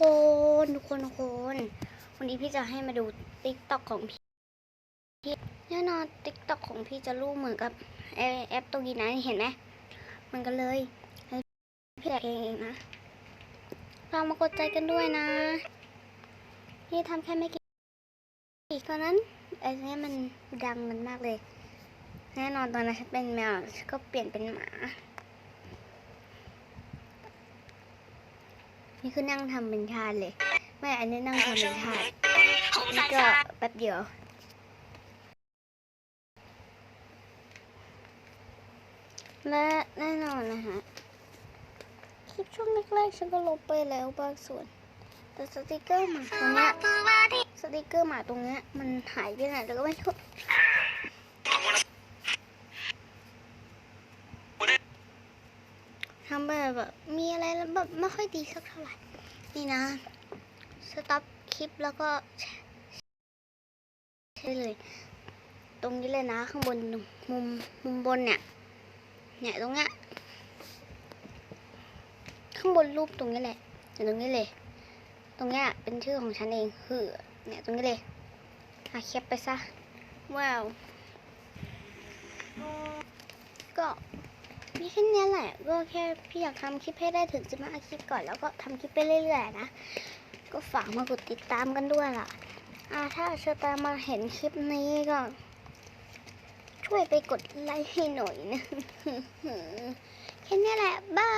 คนทุกคนทุกคน วันนี้พี่จะให้มาดูติ๊กต็อกของพี่พี่แน่นอนติ๊กต็อกของพี่จะรูปเหมือนกับแอแอปตัวนี้นะเห็นไหมมันก็เลยให้พี่แดกเองนะฝากมากดใจกันด้วยนะ นี่ทำแค่ไม่กี่ตอนนั้นไอ้เนี่ยมันดังมันมากเลย แน่นอนตอนนั้นฉันเป็นแมวฉันก็เปลี่ยนเป็นหมา นี่คือนั่งทำเป็นชาติเลย ไม่อันนี้นั่งทำเป็นชาตินี่ก็แป๊บเดียวและแน่นอนนะฮะคลิปช่วงแรกๆฉันก็ลบไปแล้วบางส่วน แต่สติกเกอร์หมาตรงเนี้ยสติกเกอร์หมาตรงเนี้ยมันหายไปไหนแล้วก็ไม่รู้ ทำแบบแบบมีอะไรแล้วแบบไม่ค่อยดีสักเท่าไหร่ นี่นะ สต็อปคลิปแล้วก็ใช่เลย ตรงนี้เลยนะ ข้างบนมุมมุมบนเนี่ย เนี่ยตรงเนี้ย ข้างบนรูปตรงนี้แหละอยู่ตรงนี้เลย ตรงเนี้ยเป็นชื่อของฉันเองคือเนี่ยตรงนี้เลยอะแคปไปซะ ว้าว ก็ มีแค่นี้แหละ ก็แค่พี่อยากทำคลิปให้ได้ถึงจะมาคลิปก่อนแล้วก็ทำคลิปไปเรื่อยๆนะ ก็ฝากมากดติดตามกันด้วยล่ะ อ่าถ้าเชตามาเห็นคลิปนี้ก็ ช่วยไปกดไลค์ให้หน่อยนะแค่นี้แหละบ้า